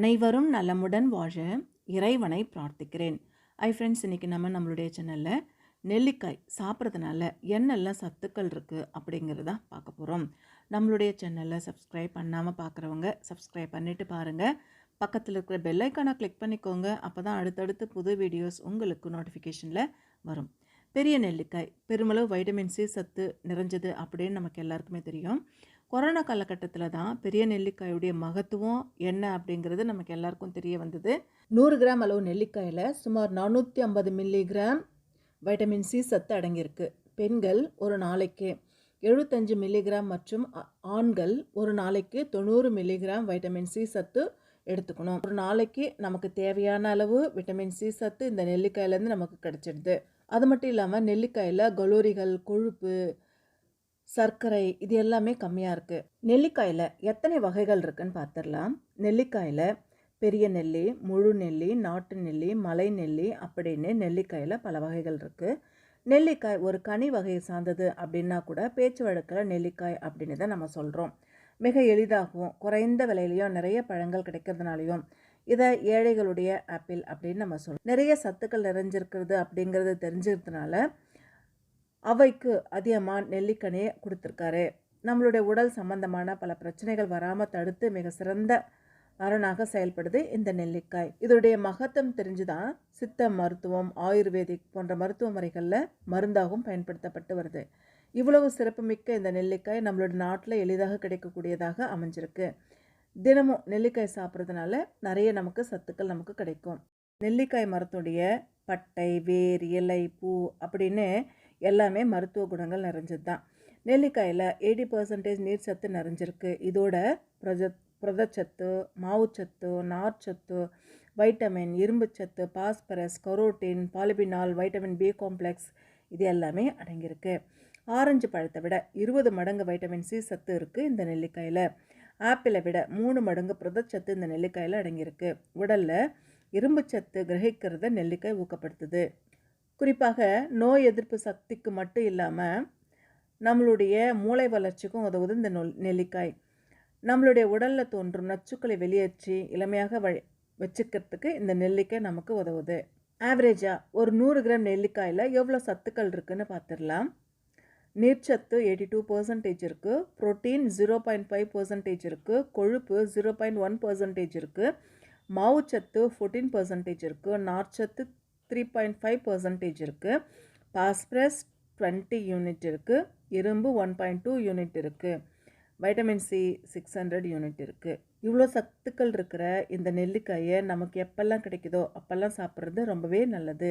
அனைவரும் நலமுடன் வாழ இறைவனை பிரார்த்திக்கிறேன். ஐ ஃப்ரெண்ட்ஸ் இன்றைக்கி நம்ம நம்மளுடைய சேனலில் நெல்லிக்காய் சாப்பிட்றதுனால என்னெல்லாம் சத்துக்கள் இருக்குது அப்படிங்கிறத பார்க்க போகிறோம் நம்மளுடைய சேனலில் சப்ஸ்கிரைப் பண்ணாமல் பார்க்குறவங்க சப்ஸ்கிரைப் பண்ணிவிட்டு பாருங்கள் பக்கத்தில் இருக்கிற பெல்லைக்கானை கிளிக் பண்ணிக்கோங்க. அப்போ தான் அடுத்தடுத்து புது வீடியோஸ் உங்களுக்கு நோட்டிஃபிகேஷனில் வரும். பெரிய நெல்லிக்காய் பெருமளவு வைட்டமின் சி சத்து நிறைஞ்சது அப்படின்னு நமக்கு எல்லாருக்குமே தெரியும். கொரோனா காலகட்டத்தில் தான் பெரிய நெல்லிக்காயுடைய மகத்துவம் என்ன அப்படிங்கிறது நமக்கு எல்லாருக்கும் தெரிய வந்தது. நூறு கிராம் அளவு நெல்லிக்காயில் சுமார் நானூற்றி ஐம்பது மில்லிகிராம் வைட்டமின் சி சத்து அடங்கியிருக்கு. பெண்கள் ஒரு நாளைக்கு எழுபத்தஞ்சு மில்லிகிராம் மற்றும் ஆண்கள் ஒரு நாளைக்கு தொண்ணூறு மில்லிகிராம் வைட்டமின் சி சத்து எடுத்துக்கணும். ஒரு நாளைக்கு நமக்கு தேவையான அளவு விட்டமின் சி சத்து இந்த நெல்லிக்காயிலேருந்து நமக்கு கிடச்சிடுது. அது மட்டும் இல்லாமல் நெல்லிக்காயில் கலோரிகள் கொழுப்பு சர்க்கரை இது எல்லாமே கம்மியாக இருக்குது நெல்லிக்காயில் எத்தனை வகைகள் இருக்குன்னு பார்த்துடலாம் நெல்லிக்காயில் பெரிய நெல்லி முழு நெல்லி நாட்டு நெல்லி மலை நெல்லி அப்படின்னு நெல்லிக்காயில் பல வகைகள் இருக்குது நெல்லிக்காய் ஒரு கனி வகையை சார்ந்தது அப்படின்னா கூட பேச்சு வழக்கில் நெல்லிக்காய் அப்படின்னு தான் நம்ம சொல்கிறோம் மிக எளிதாகவும் குறைந்த விலையிலையும் நிறைய பழங்கள் கிடைக்கிறதுனாலையும் இதை ஏழைகளுடைய ஆப்பிள் அப்படின்னு நம்ம சொல்கிறோம் நிறைய சத்துக்கள் நிறைஞ்சிருக்கிறது அப்படிங்கிறது தெரிஞ்சிருக்கிறதுனால அவைக்கு அதிகமாக நெல்லிக்கனியை கொடுத்துருக்காரு. நம்மளுடைய உடல் சம்பந்தமான பல பிரச்சனைகள் வராமல் தடுத்து மிக சிறந்த அரணாக செயல்படுது இந்த நெல்லிக்காய். இதோடைய மகத்துவம் தெரிஞ்சுதான் சித்த மருத்துவம் ஆயுர்வேதிக் போன்ற மருத்துவ முறைகளில் மருந்தாகவும் பயன்படுத்தப்பட்டு வருது. இவ்வளவு சிறப்புமிக்க இந்த நெல்லிக்காய் நம்மளோட நாட்டில் எளிதாக கிடைக்கக்கூடியதாக அமைஞ்சிருக்கு. தினமும் நெல்லிக்காய் சாப்பிட்றதுனால நிறைய நமக்கு சத்துக்கள் நமக்கு கிடைக்கும். நெல்லிக்காய் மரத்துடைய பட்டை வேர் இலை பூ அப்படின்னு எல்லாமே மருத்துவ குணங்கள் நிறைஞ்சது தான் நெல்லிக்காயில் எயிட்டி பர்சன்டேஜ் நீர் சத்து நிறைஞ்சிருக்கு. இதோட புரத புரதச்சத்து மாவுச்சத்து நார்ச்சத்து வைட்டமின் இரும்புச்சத்து phosphorus carotene polyphenol vitamin B complex இது எல்லாமே அடங்கியிருக்கு. ஆரஞ்சு பழத்தை விட இருபது மடங்கு வைட்டமின் சி சத்து இருக்குது இந்த நெல்லிக்காயில். ஆப்பிளை விட மூணு மடங்கு புரதச்சத்து இந்த நெல்லிக்காயில் அடங்கியிருக்கு. உடலில் இரும்புச்சத்து கிரகிக்கிறத நெல்லிக்காய் ஊக்கப்படுத்துது. குறிப்பாக நோய் எதிர்ப்பு சக்திக்கு மட்டும் இல்லாமல் நம்மளுடைய மூளை வளர்ச்சிக்கும் உதவுது இந்த நொல் நெல்லிக்காய். நம்மளுடைய உடலில் தோன்றும் நச்சுக்களை வெளியேற்றி இளமையாக வ வச்சுக்கிறதுக்கு இந்த நெல்லிக்காய் நமக்கு உதவுது. ஆவரேஜாக ஒரு நூறு கிராம் நெல்லிக்காயில் எவ்வளோ சத்துக்கள் இருக்குதுன்னு பார்த்துடலாம் நீர்ச்சத்து எயிட்டி டூ பர்சன்டேஜ் இருக்குது protein zero point five percentage இருக்குது கொழுப்பு ஜீரோ பாயிண்ட் ஒன் பர்சன்டேஜ் இருக்குது மாவுச்சத்து ஃபோர்டீன் பர்சன்டேஜ் இருக்குது நார்ச்சத்து த்ரீ பாயிண்ட் ஃபைவ் பர்சன்டேஜ் இருக்குது பாஸ்பரஸ் டுவெண்ட்டி யூனிட் இருக்குது இரும்பு ஒன் பாயிண்ட் டூ யூனிட் இருக்குது vitamin C six hundred unit இருக்குது இவ்வளோ சத்துக்கள் இருக்கிற இந்த நெல்லிக்காயை நமக்கு எப்பெல்லாம் கிடைக்குதோ அப்போல்லாம் சாப்பிட்றது ரொம்பவே நல்லது.